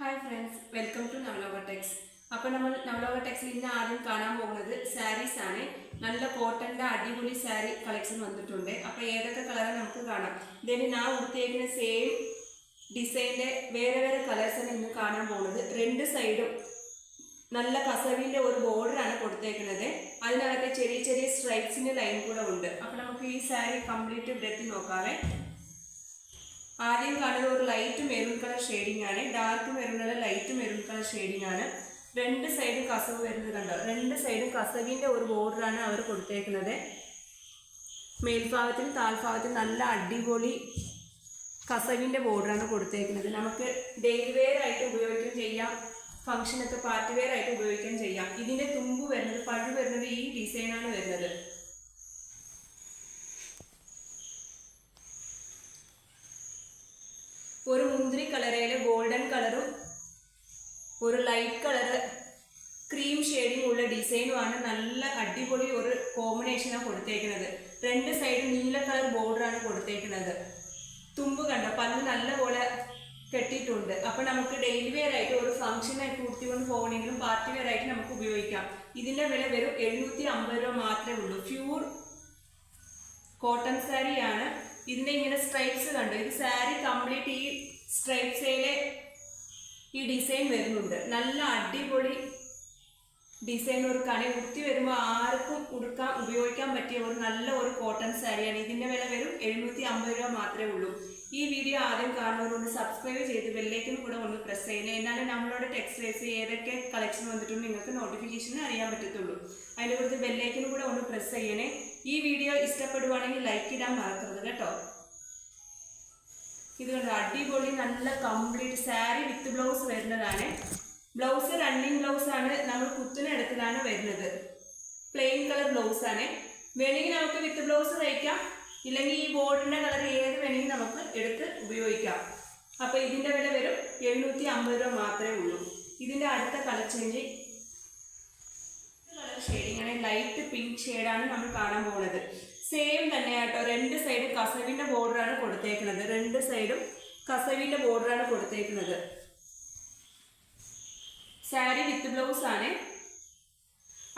Hi friends welcome to Navaloka tex അപ്പോൾ നമ്മൾ നവലോക ടെക്സിൽ ഇന്ന് ആദ്യം കാണാൻ പോകുന്നത് സാരീസ് ആണ്. നല്ല കോട്ടന്റെ അടിപൊളി സാരി കളക്ഷൻ വന്നിട്ടുണ്ട്. അപ്പോൾ ഏതൊക്കെ കളറ് നമുക്ക് കാണാം. ഇതിന് ഞാൻ ഉടുത്തേക്കുന്ന സെയിം ഡിസൈന്റെ വേറെ വേറെ കളേഴ്സാണ് ഇന്ന് കാണാൻ പോകുന്നത്. രണ്ട് സൈഡും നല്ല കസവിന്റെ ഒരു ബോർഡറാണ് കൊടുത്തേക്കുന്നത്. അതിനകത്ത് ചെറിയ ചെറിയ സ്ട്രൈക്സിന്റെ ലൈൻ കൂടെ ഉണ്ട്. അപ്പോൾ നമുക്ക് ഈ സാരി കംപ്ലീറ്റ് ബ്രെത്തി നോക്കാവേ. ആദ്യം കാണുന്നത് ഒരു ലൈറ്റ് മെറൂൺ കളർ ഷെയ്ഡിംഗ് ആണ്. Dark maroon light maroon colour shading ആണ്. രണ്ട് സൈഡും കസവ് വരുന്നത് കണ്ടോ? രണ്ട് സൈഡും കസവിന്റെ ഒരു ബോർഡറാണ് അവർ കൊടുത്തേക്കുന്നത്. മേൽഭാഗത്തിനും താഴ്ഭാഗത്തിനും നല്ല അടിപൊളി കസവിന്റെ ബോർഡറാണ് കൊടുത്തേക്കുന്നത്. നമുക്ക് ഡെയിലി വെയർ ആയിട്ട് ഉപയോഗിക്കുകയും ചെയ്യാം. ഫംഗ്ഷനൊക്കെ പാർട്ടി വെയർ ആയിട്ട് ഉപയോഗിക്കുകയും ചെയ്യാം. ഇതിന്റെ തുമ്പ് വരുന്നത് പഴു വരുന്നത് ഈ ഡിസൈനാണ് വരുന്നത് ഒരു മുന്തിരി കളറയിൽ ഗോൾഡൻ കളറും ഒരു ലൈറ്റ് കളർ ക്രീം ഷെയ്ഡിങ് ഉള്ള ഡിസൈനുമാണ് നല്ല അടിപൊളി ഒരു കോമ്പിനേഷനാണ് കൊടുത്തേക്കുന്നത്. രണ്ട് സൈഡ് നീല കളർ ബോർഡറാണ് കൊടുത്തേക്കുന്നത്. തുമ്പ് കണ്ട? പല്ല് നല്ലപോലെ കെട്ടിയിട്ടുണ്ട്. അപ്പം നമുക്ക് ഡെയിലി വെയർ ആയിട്ട് ഒരു ഫംഗ്ഷനായിട്ട് കുർത്തിക്കൊണ്ട് പോകണമെങ്കിലും പാർട്ടി വെയർ ആയിട്ട് നമുക്ക് ഉപയോഗിക്കാം. ഇതിന്റെ വില വെറും എഴുന്നൂറ്റി അമ്പത് രൂപ മാത്രമേ ഉള്ളൂ. പ്യൂർ കോട്ടൺ സാരിയാണ് ഇതിന്റെ ഇങ്ങനെ സ്ട്രൈപ്സ് കണ്ടു? ഇത് സാരി കംപ്ലീറ്റ് ഈ സ്ട്രൈപ്സയിലെ ഈ ഡിസൈൻ വരുന്നുണ്ട്. നല്ല അടിപൊളി ഡിസൈൻ വർക്കാണ് ഉടുത്തി വരുമ്പോൾ ആർക്കും ഉടുക്കാൻ ഉപയോഗിക്കാൻ പറ്റിയ ഒരു നല്ല ഒരു കോട്ടൺ സാരിയാണ് ഇതിന്റെ വില വരും എഴുന്നൂറ്റി അമ്പത് രൂപ മാത്രമേ ഉള്ളൂ. ഈ വീഡിയോ ആദ്യം കാണുന്നവരോട് സബ്സ്ക്രൈബ് ചെയ്ത് ബെല്ലേക്കും കൂടെ ഒന്ന് പ്രസ് ചെയ്യുന്നത് എന്നാലും നമ്മളോട് ടെക്സ്റ്റൈൽസ് ഏതൊക്കെ കളക്ഷൻ വന്നിട്ടും നിങ്ങൾക്ക് നോട്ടിഫിക്കേഷൻ അറിയാൻ പറ്റത്തുള്ളൂ. അതിന്റെ കുറിച്ച് ബെല്ലേക്കിനും കൂടെ ഒന്ന് പ്രസ് ചെയ്യണേ. ഈ വീഡിയോ ഇഷ്ടപ്പെടുവാണെങ്കിൽ ലൈക്ക് ഇടാൻ മറക്കരുത് കേട്ടോ. ഇത് കണ്ടോ? അടിപൊളി നല്ല കംപ്ലീറ്റ് സാരി വിത്ത് ബ്ലൗസ് വരുന്നതാണ്. ബ്ലൗസ് റണ്ണിങ് ബ്ലൗസ് ആണ് നമ്മൾ കുത്തിനടുത്തിലാണ് വരുന്നത്. പ്ലെയിൻ കളർ ബ്ലൗസ് ആണ്. വേണമെങ്കിൽ നമുക്ക് വിത്ത് ബ്ലൗസ് തയ്ക്കാം. ഇല്ലെങ്കിൽ ഈ ബോർഡിന്റെ കളർ ഏത് വേണമെങ്കിൽ നമുക്ക് എടുത്ത് ഉപയോഗിക്കാം. അപ്പോൾ ഇതിന്റെ വില വരും എഴുന്നൂറ്റി അമ്പത് രൂപ മാത്രമേ ഉള്ളൂ. ഇതിന്റെ അടുത്ത കളർ ചേഞ്ച് കളർ ഷെയ്ഡിങ് ആണ്. ലൈറ്റ് പിങ്ക് ഷെയ്ഡാണ് നമ്മൾ കാണാൻ പോകുന്നത്. സെയിം തന്നെ കേട്ടോ രണ്ട് സൈഡും കസവിന്റെ ബോർഡറാണ് കൊടുത്തേക്കുന്നത് രണ്ട് സൈഡും കസവിന്റെ ബോർഡറാണ് കൊടുത്തേക്കുന്നത് സാരി വിത്ത് ബ്ലൗസ് ആണ്.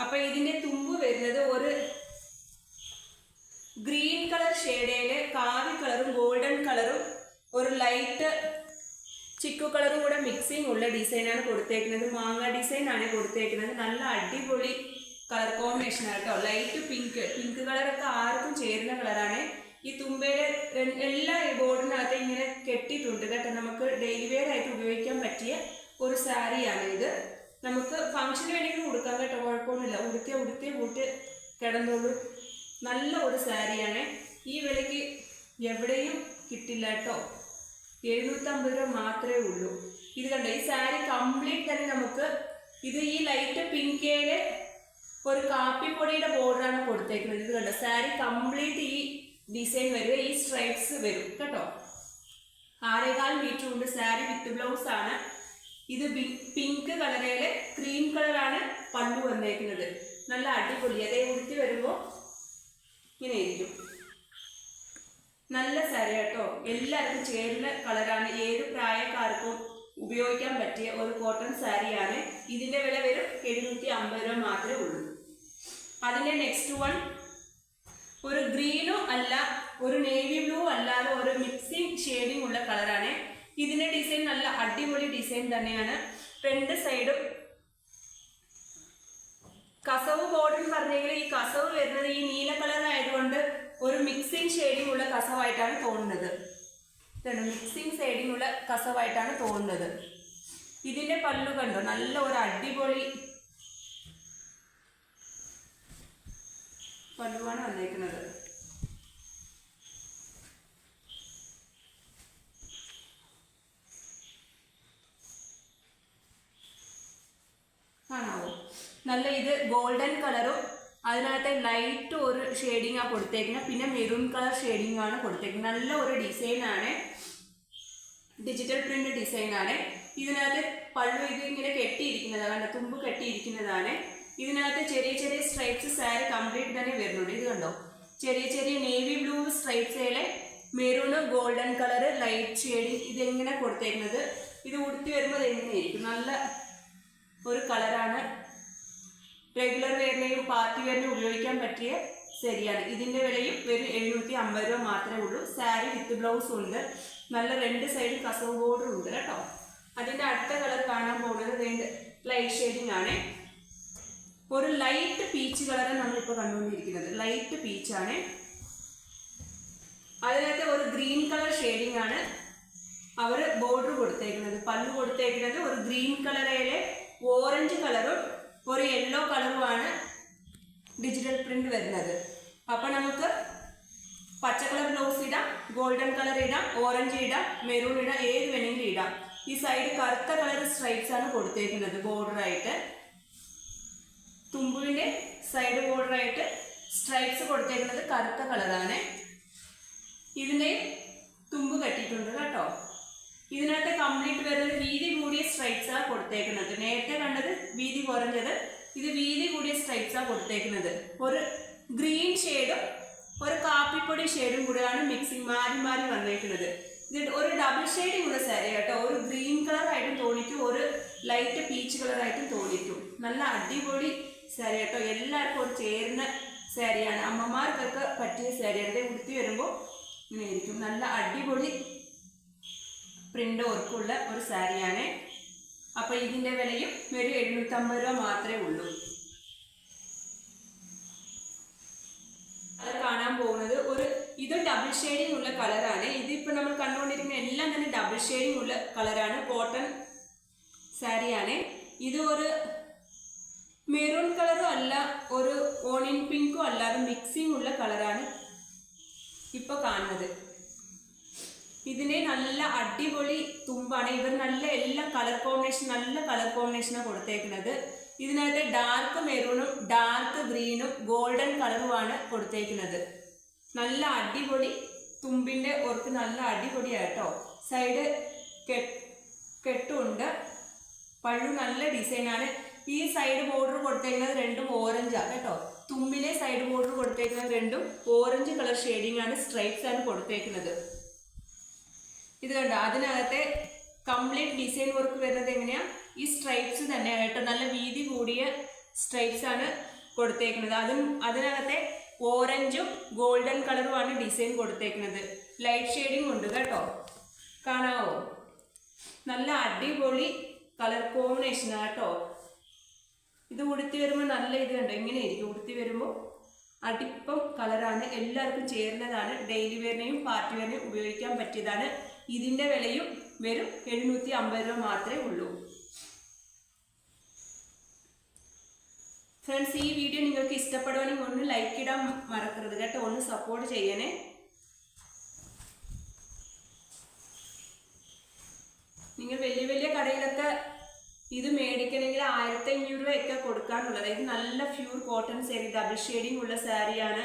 അപ്പൊ ഇതിന്റെ തുമ്പ് വരുന്നത് ഒരു ഗ്രീൻ കളർ ഷെയ്ഡേൽ കാവി കളറും ഗോൾഡൻ കളറും ഒരു ലൈറ്റ് ചിക്കു കളറും കൂടെ മിക്സിങ് ഉള്ള ഡിസൈനാണ് കൊടുത്തേക്കുന്നത് മാങ്ങ ഡിസൈൻ ആണ് കൊടുത്തേക്കുന്നത് നല്ല അടിപൊളി കളർ കോമ്പിനേഷൻ ആണ് ലൈറ്റ് പിങ്ക് പിങ്ക് കളറൊക്കെ ആർക്കും ചേരുന്ന കളറാണ് ഈ തുമ്പയുടെ എല്ലാ ബോർഡിനകത്ത് ഇങ്ങനെ കെട്ടിയിട്ടുണ്ട് കേട്ടോ. നമുക്ക് ഡെയിലി വെയർ ആയിട്ട് ഉപയോഗിക്കാൻ പറ്റിയ ഒരു സാരിയാണ് ഇത്. നമുക്ക് ഫംഗ്ഷന് വേണമെങ്കിൽ ഉടുക്കാം കേട്ടോ കുഴപ്പമൊന്നുമില്ല. ഉടുത്തിയ ഉടുത്തിയ കൂട്ട് കിടന്നോളൂ. നല്ല ഒരു സാരിയാണ് ഈ വിലയ്ക്ക് എവിടെയും കിട്ടില്ല കേട്ടോ. എഴുന്നൂറ്റമ്പത് രൂപ മാത്രമേ ഉള്ളൂ. ഇത് കണ്ടോ? ഈ സാരി കംപ്ലീറ്റ് തന്നെ നമുക്ക് ഇത് ഈ ലൈറ്റ് പിങ്കയിൽ ഒരു കാപ്പിപ്പൊടിയുടെ ബോർഡറാണ് കൊടുത്തേക്കുന്നത്. ഇത് കണ്ടോ? സാരി കംപ്ലീറ്റ് ഈ ഡിസൈൻ വരും ഈ സ്ട്രൈപ്സ് വരും. കേട്ടോ? ആരേകാൽ മീറ്റർ ഉണ്ട്. സാരി വിത്ത് ബ്ലൗസ് ആണ്. ഇത് പിങ്ക് കളറേൽ ക്രീം കളറാണ് പല്ലു വന്നേക്കുന്നത്. നല്ല അടിപൊളി. അതേ ഉടുത്തി വരുമ്പോൾ ഇങ്ങനെ ഇരിക്കും. നല്ല സാരി കേട്ടോ. എല്ലാവർക്കും ചേരുന്ന കളറാണ്. ഏത് പ്രായക്കാർക്കും ഉപയോഗിക്കാൻ പറ്റിയ ഒരു കോട്ടൺ സാരിയാണ്. ഇതിന്റെ വില വരും എഴുന്നൂറ്റി അമ്പത് രൂപ മാത്രമേ ഉള്ളൂ. അതിന്റെ നെക്സ്റ്റ് വൺ ഒരു ഗ്രീനും അല്ല ഒരു നേവി ബ്ലൂ അല്ലാതെ ഒരു മിക്സിങ് ഷെയ്ഡിംഗ് ഉള്ള കളറാണ് ഇതിന്റെ ഡിസൈൻ നല്ല അടിപൊളി ഡിസൈൻ തന്നെയാണ്. രണ്ട് സൈഡും കസവ് ബോർഡർ എന്ന് പറഞ്ഞെങ്കിൽ ഈ കസവ് വരുന്നത് ഈ നീല കളർ ആയതുകൊണ്ട് ഒരു മിക്സിങ് ഷെയ്ഡിംഗ് ഉള്ള കസവായിട്ടാണ് തോന്നുന്നത്. ഇതാണ് മിക്സിങ് ഷെയ്ഡിംഗ് ഉള്ള കസവായിട്ടാണ് തോന്നുന്നത്. ഇതിന്റെ പല്ലു കണ്ടോ? നല്ല ഒരു അടിപൊളി പല്ലുവാണ് വന്നേക്കുന്നത്. കാണാവോ? നല്ല ഇത് ഗോൾഡൻ കളറും അതിനകത്തെ ലൈറ്റ് ഒരു ഷെയ്ഡിങ് ആണ് കൊടുത്തേക്കുന്നത്. പിന്നെ മെറൂൺ കളർ ഷെയ്ഡിങ് ആണ് കൊടുത്തേക്കുന്നത്. നല്ല ഒരു ഡിസൈൻ ആണ്. ഡിജിറ്റൽ പ്രിന്റ് ഡിസൈൻ ആണ്. ഇതിനകത്ത് പള്ളു ഇത് ഇങ്ങനെ കെട്ടിയിരിക്കുന്നതാണ് തുമ്പ് കെട്ടിയിരിക്കുന്നതാണ്. ഇതിനകത്ത് ചെറിയ ചെറിയ സ്ട്രൈപ്സ് സാരി കംപ്ലീറ്റ് തന്നെ വരുന്നുണ്ട്. ഇത് കണ്ടോ? ചെറിയ ചെറിയ navy blue സ്ട്രൈപ്സിലെ maroon golden colour light shading ഇതെങ്ങനെ കൊടുത്തേക്കുന്നത്? ഇത് ഉടുത്തി വരുമ്പോൾ എങ്ങനെയായിരിക്കും? നല്ല ഒരു കളറാണ് റെഗുലർ വെയറിനെയും പാർട്ടി വെയറിനെയും ഉപയോഗിക്കാൻ പറ്റിയ ശരിയാണ് ഇതിന്റെ വിലയും വെറും എഴുന്നൂറ്റി അമ്പത് രൂപ മാത്രമേ ഉള്ളൂ. സാരി വിത്ത് ബ്ലൗസ് ഉണ്ട്. നല്ല രണ്ട് സൈഡിൽ കസവ് ബോർഡർ ഉണ്ട് കേട്ടോ. അതിന്റെ അടുത്ത കളർ കാണാൻ പോകുന്നത് ലൈറ്റ് ഷെയ്ഡിങ് ആണ്. ഒരു ലൈറ്റ് പീച്ച് കളറാണ് നമ്മളിപ്പോൾ കണ്ടുകൊണ്ടിരിക്കുന്നത്. ലൈറ്റ് പീച്ചാണ് അതിനകത്ത് ഒരു ഗ്രീൻ കളർ ഷെയ്ഡിങ് ആണ് അവർ ബോർഡർ കൊടുത്തേക്കുന്നത്. പല്ല് കൊടുത്തേക്കുന്നത് ഒരു ഗ്രീൻ കളറിലെ ഓറഞ്ച് കളറും ഒരു യെല്ലോ കളറുമാണ് ഡിജിറ്റൽ പ്രിന്റ് വരുന്നത്. അപ്പൊ നമുക്ക് പച്ച കളർ ബ്ലൗസ് ഇടാം ഗോൾഡൻ കളർ ഇടാം ഓറഞ്ച് ഇടാം മെറൂൺ ഇടാം ഏത് വേണമെങ്കിലും ഇടാം. ഈ സൈഡ് കറുത്ത കളർ സ്ട്രൈപ്സ് ആണ് കൊടുത്തേക്കുന്നത് ബോർഡർ ആയിട്ട് തുമ്പുവിന്റെ സൈഡ് ബോർഡർ ആയിട്ട് സ്ട്രൈപ്സ് കൊടുത്തേക്കുന്നത് കറുത്ത കളറാണ് ഇതിന്റെ തുമ്പ് കെട്ടിയിട്ടുണ്ട് കേട്ടോ. ഇതിനകത്ത് കംപ്ലീറ്റ് വരുന്നത് വീതി കൂടിയ സ്ട്രൈപ്സാണ് കൊടുത്തേക്കുന്നത്. നേരത്തെ കണ്ടത് വീതി കുറഞ്ഞത് ഇത് വീതി കൂടിയ സ്ട്രൈപ്സാണ് കൊടുത്തേക്കുന്നത്. ഒരു ഗ്രീൻ ഷെയ്ഡും ഒരു കാപ്പിപ്പൊടി ഷെയ്ഡും കൂടെയാണ് മിക്സിങ് മാറി മാറി വന്നേക്കുന്നത്. ഇത് ഒരു ഡബിൾ ഷെയ്ഡിങ് ഉള്ള സാരി കേട്ടോ ഒരു ഗ്രീൻ കളറായിട്ടും തോന്നിക്കും ഒരു ലൈറ്റ് പീച്ച് കളറായിട്ടും തോന്നിക്കും. നല്ല അടിപൊളി സാരി കേട്ടോ. എല്ലാവർക്കും ഒരു ചേരുന്ന സാരിയാണ് അമ്മമാർക്കൊക്കെ പറ്റിയ സാരി ഇത് ഉടുത്തി വരുമ്പോൾ ഇങ്ങനെ ഇരിക്കും. നല്ല അടിപൊളി പ്രിന്റ് വർക്കുള്ള ഒരു സാരിയാണ് അപ്പോൾ ഇതിന്റെ വിലയും വെറും എഴുന്നൂറ്റമ്പത് രൂപ മാത്രമേ ഉള്ളൂ. അത് കാണാൻ പോകുന്നത് ഒരു ഇത് ഡബിൾ ഷെയ്ഡിംഗ് ഉള്ള കളറാണ് ഇതിപ്പോൾ നമ്മൾ കണ്ടുകൊണ്ടിരിക്കുന്ന എല്ലാം തന്നെ ഡബിൾ ഷെയ്ഡിംഗ് ഉള്ള കളറാണ് കോട്ടൺ സാരിയാണ് ഇത് ഒരു മെറൂൺ കളറും അല്ല ഒരു ഓണിയൻ പിങ്കും അല്ലാതെ മിക്സിംഗ് ഉള്ള കളറാണ് ഇപ്പൊ കാണുന്നത്. ഇതിനെ നല്ല അടിപൊളി തുമ്പാണ്. ഇവർ നല്ല എല്ലാ കളർ കോമ്പിനേഷൻ നല്ല കളർ കോമ്പിനേഷനാണ് കൊടുത്തേക്കുന്നത്. ഇതിനകത്ത് ഡാർക്ക് മെറൂണും ഡാർക്ക് ഗ്രീനും ഗോൾഡൻ കളറുമാണ് കൊടുത്തേക്കുന്നത്. നല്ല അടിപൊളി തുമ്പിന്റെ ഓർക്ക് നല്ല അടിപൊളിയാട്ടോ സൈഡ് കെട്ടുണ്ട് പഴു നല്ല ഡിസൈനാണ് ഈ സൈഡ് ബോർഡർ കൊടുത്തേക്കുന്നത് രണ്ടും ഓറഞ്ചാണ് കേട്ടോ. തുമ്പിലെ സൈഡ് ബോർഡർ കൊടുത്തേക്കുന്നത് രണ്ടും ഓറഞ്ച് കളർ ഷെയ്ഡിംഗ് ആണ് സ്ട്രൈപ്സ് ആണ് കൊടുത്തേക്കുന്നത്. ഇത് കണ്ടോ? അതിനകത്തെ കംപ്ലീറ്റ് ഡിസൈൻ വർക്ക് വരുന്നത് എങ്ങനെയാ? ഈ സ്ട്രൈപ്സ് തന്നെയാണ് കേട്ടോ. നല്ല വീതി കൂടിയ സ്ട്രൈപ്സ് ആണ് കൊടുത്തേക്കുന്നത്. അതും അതിനകത്തെ ഓറഞ്ചും ഗോൾഡൻ കളറുമാണ് ഡിസൈൻ കൊടുത്തേക്കുന്നത്. ലൈറ്റ് ഷെയ്ഡിംഗ് ഉണ്ട് കേട്ടോ. കാണാവോ? നല്ല അടിപൊളി കളർ കോമ്പിനേഷൻ കേട്ടോ. ഇത് ഉടുത്തി വരുമ്പോൾ നല്ല ഇത് കണ്ടോ? ഇങ്ങനെ ഇരിക്കും ഉടുത്തി വരുമ്പോൾ അടിപ്പം കളറാണ്. എല്ലാവർക്കും ചേരുന്നതാണ്. ഡെയിലി വെയറിനെയും പാർട്ടി വെയറിനെയും ഉപയോഗിക്കാൻ പറ്റിയതാണ്. ഇതിന്റെ വിലയും വെറും എഴുന്നൂറ്റി അമ്പത് രൂപ മാത്രമേ ഉള്ളൂ. ഫ്രണ്ട്സ് ഈ വീഡിയോ നിങ്ങൾക്ക് ഇഷ്ടപ്പെടുവാണെങ്കിൽ ഒന്ന് ലൈക്ക് ഇടാൻ മറക്കരുത് കേട്ടോ. ഒന്ന് സപ്പോർട്ട് ചെയ്യണേ. നിങ്ങൾ വലിയ വലിയ കടയിലൊക്കെ ഇത് മേടിക്കണമെങ്കിൽ ആയിരത്തി അഞ്ഞൂറ് രൂപയൊക്കെ കൊടുക്കാനുള്ളത്. ഇത് നല്ല pure cotton sari double shading ഉള്ള സാരിയാണ്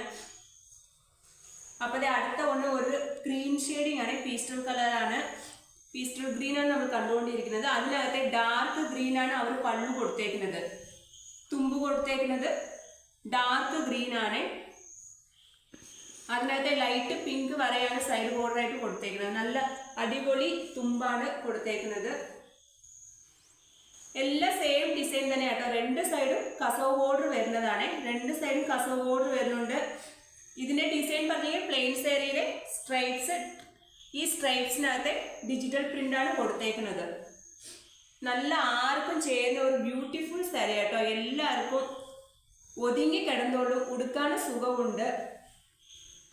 അപ്പോൾ അത് അടുത്ത ഒന്ന് ഒരു ഗ്രീൻ ഷെയ്ഡിംഗ് ആണ് പീസ്റ്റൽ കളറാണ് പീസ്റ്റൽ ഗ്രീൻ ആണ് നമ്മൾ കണ്ടുകൊണ്ടിരിക്കുന്നത്. അതിനകത്തെ ഡാർക്ക് ഗ്രീൻ ആണ് അവർ പള്ളു കൊടുത്തേക്കുന്നത്. തുമ്പ് കൊടുത്തേക്കുന്നത് ഡാർക്ക് ഗ്രീൻ ആണ്. അതിനകത്തെ ലൈറ്റ് പിങ്ക് വരെയാണ് സൈഡ് ബോർഡറായിട്ട് കൊടുത്തേക്കുന്നത്. നല്ല അടിപൊളി തുമ്പാണ് കൊടുത്തേക്കുന്നത്. എല്ലാം സെയിം ഡിസൈൻ തന്നെ കേട്ടോ രണ്ട് സൈഡും കസവ് ബോർഡർ വരുന്നതാണ്. രണ്ട് സൈഡും കസവ് ബോർഡർ വരുന്നുണ്ട്. ഇതിന്റെ ഡിസൈൻ പറഞ്ഞാൽ പ്ലെയിൻ സാരിയിലെ സ്ട്രൈപ്സ് ഈ സ്ട്രൈപ്സിനകത്തെ ഡിജിറ്റൽ പ്രിന്റ് ആണ് കൊടുത്തേക്കുന്നത്. നല്ല ആർക്കും ചേരുന്ന ഒരു ബ്യൂട്ടിഫുൾ സാരി കേട്ടോ എല്ലാവർക്കും ഒതുങ്ങി കിടന്നോളൂ. ഉടുക്കാനും സുഖമുണ്ട്.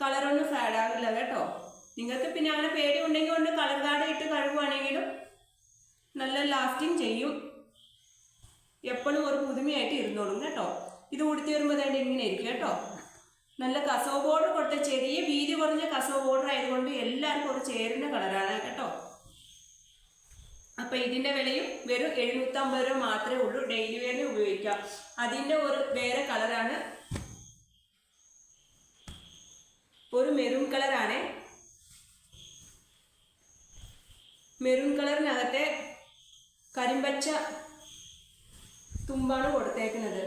കളറൊന്നും ഫാഡ് ആകില്ല കേട്ടോ. നിങ്ങൾക്ക് പിന്നെ അങ്ങനെ പേടി ഉണ്ടെങ്കിൽ കൊണ്ട് കളർ കാർഡ് ഇട്ട് കഴുകുവാണെങ്കിലും നല്ല ലാസ്റ്റിംഗ് ചെയ്യും. എപ്പോഴും ഒരു പുതുമയായിട്ട് ഇരുന്നോളും കേട്ടോ. ഇത് ഉടുത്തി വരുമ്പോൾ അതായത് ഇങ്ങനെ ഇരിക്കും കേട്ടോ. നല്ല കസവ് ബോർഡർ കൊടുത്ത ചെറിയ വീതി കുറഞ്ഞ കസവ് ബോർഡർ ആയതുകൊണ്ട് എല്ലാവർക്കും ഒരു ചേരുന്ന കളറാണ് കേട്ടോ. അപ്പൊ ഇതിന്റെ വിലയും വെറും എഴുന്നൂറ്റമ്പത് രൂപ മാത്രമേ ഉള്ളൂ. ഡെയിലി വെയറിന് ഉപയോഗിക്കാം. അതിന്റെ ഒരു വേറെ കളറാണ് ഒരു മെറൂൺ കളറാണ് മെറൂൺ കളറിനകത്തെ കരിമ്പച്ച തുമ്പാണ് കൊടുത്തേക്കുന്നത്.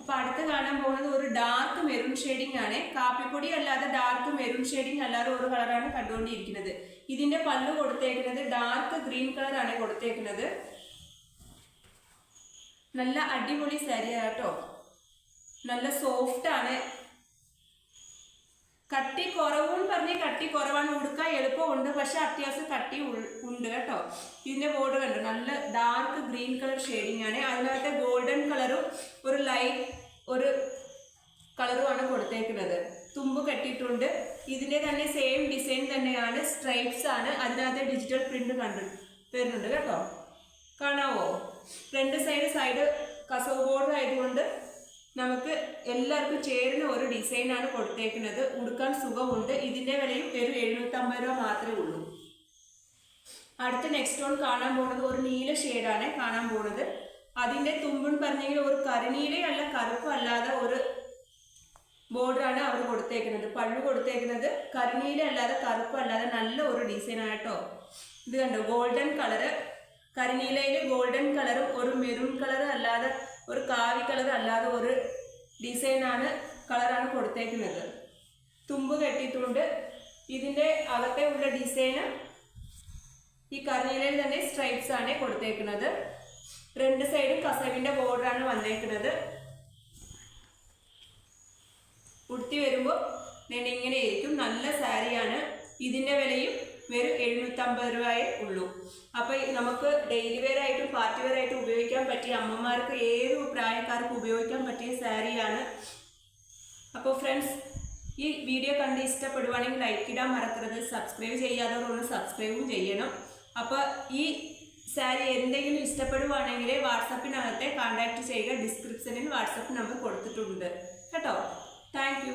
അപ്പൊ അടുത്ത് കാണാൻ പോകുന്നത് ഒരു ഡാർക്ക് മെറൂൺ ഷെയ്ഡിംഗ് ആണ്. കാപ്പിപ്പൊടി അല്ലാതെ ഡാർക്ക് മെറൂൺ ഷെയ്ഡിംഗ് അല്ലാതെ ഒരു കളറാണ് കണ്ടുകൊണ്ടിരിക്കുന്നത്. ഇതിന്റെ പല്ല് കൊടുത്തേക്കുന്നത് ഡാർക്ക് ഗ്രീൻ കളറാണ് കൊടുത്തേക്കുന്നത്. നല്ല അടിപൊളി സാരിയാണ് കേട്ടോ. നല്ല സോഫ്റ്റ് ആണ്. കട്ടി കുറവെന്ന് പറഞ്ഞ് കട്ടി കുറവാണ് ഉടുക്കാൻ എളുപ്പമുണ്ട്. പക്ഷെ അത്യാവശ്യം കട്ടി ഉണ്ട് കേട്ടോ. ഇതിന്റെ ബോർഡ് കണ്ടു? നല്ല ഡാർക്ക് ഗ്രീൻ കളർ ഷെയ്ഡിങ് ആണ്. അതിനകത്ത് ഗോൾഡൻ കളറും ഒരു ലൈറ്റ് ഒരു കളറുമാണ് കൊടുത്തേക്കുന്നത്. തുമ്പ് കെട്ടിയിട്ടുണ്ട്. ഇതിന്റെ തന്നെ സെയിം ഡിസൈൻ തന്നെയാണ്. സ്ട്രൈപ്സ് ആണ്. അതിനകത്ത് ഡിജിറ്റൽ പ്രിന്റ് കണ്ടു വരുന്നുണ്ട് കേട്ടോ. കാണാവോ? രണ്ട് സൈഡ് സൈഡ് കസവ് ബോർഡ് ആയതുകൊണ്ട് നമുക്ക് എല്ലാവർക്കും ചേരുന്ന ഒരു ഡിസൈനാണ് കൊടുത്തേക്കുന്നത്. ഉടുക്കാൻ സുഖമുണ്ട്. ഇതിന്റെ വിലയും വെറും എഴുന്നൂറ്റമ്പത് രൂപ മാത്രമേ ഉള്ളൂ. അടുത്ത നെക്സ്റ്റ് ഓൺ കാണാൻ പോണത് ഒരു നീല ഷെയ്ഡാണ് കാണാൻ പോണത്. അതിന്റെ തുമ്പിൻ പറഞ്ഞെങ്കിൽ ഒരു കരിനീലയല്ല കറുപ്പ് അല്ലാതെ ഒരു ബോർഡറാണ് അവർ കൊടുത്തേക്കുന്നത്. പള്ളു കൊടുത്തേക്കുന്നത് കരിനീല അല്ലാതെ കറുപ്പ് അല്ലാതെ നല്ല ഒരു ഡിസൈൻ ആയിട്ടോ ഇത് കണ്ടോ? ഗോൾഡൻ കളറ് കരിനീലയിൽ ഗോൾഡൻ കളറും ഒരു മെറൂൺ കളർ അല്ലാതെ ഒരു കാവി കളർ അല്ലാതെ ഒരു ഡിസൈനാണ് കളറാണ് കൊടുത്തേക്കുന്നത്. തുമ്പ് കെട്ടിയിട്ടുണ്ട്. ഇതിന്റെ അകത്തെ ഉള്ള ഡിസൈന് ഈ കറിയിലയിൽ തന്നെ സ്ട്രൈപ്സ് ആണ് കൊടുത്തേക്കുന്നത്. രണ്ട് സൈഡും കസവിന്റെ ബോർഡറാണ് വന്നേക്കുന്നത്. ഉടുത്തി വരുമ്പോൾ ഇങ്ങനെ ഇരിക്കും നല്ല സാരിയാണ് ഇതിന്റെ വിലയും വെറും എഴുന്നൂറ്റമ്പത് രൂപയേ ഉള്ളൂ. അപ്പോൾ നമുക്ക് ഡെയിലി വെയർ ആയിട്ടും പാർട്ടി വെയർ ആയിട്ടും ഉപയോഗിക്കാൻ പറ്റിയ അമ്മമാർക്ക് ഏത് പ്രായക്കാർക്കും ഉപയോഗിക്കാൻ പറ്റിയ സാരിയാണ് അപ്പോൾ ഫ്രണ്ട്സ് ഈ വീഡിയോ കണ്ട് ഇഷ്ടപ്പെടുവാണെങ്കിൽ ലൈക്ക് ഇടാൻ മറക്കരുത്. സബ്സ്ക്രൈബ് ചെയ്യാത്തവരൊന്ന് സബ്സ്ക്രൈബും ചെയ്യണം. അപ്പോൾ ഈ സാരി എന്തെങ്കിലും ഇഷ്ടപ്പെടുവാണെങ്കിൽ വാട്സപ്പിനകത്തെ കോൺടാക്ട് ചെയ്യുക. ഡിസ്ക്രിപ്ഷനിൽ വാട്സപ്പ് നമ്പർ കൊടുത്തിട്ടുണ്ട്. കേട്ടോ? താങ്ക്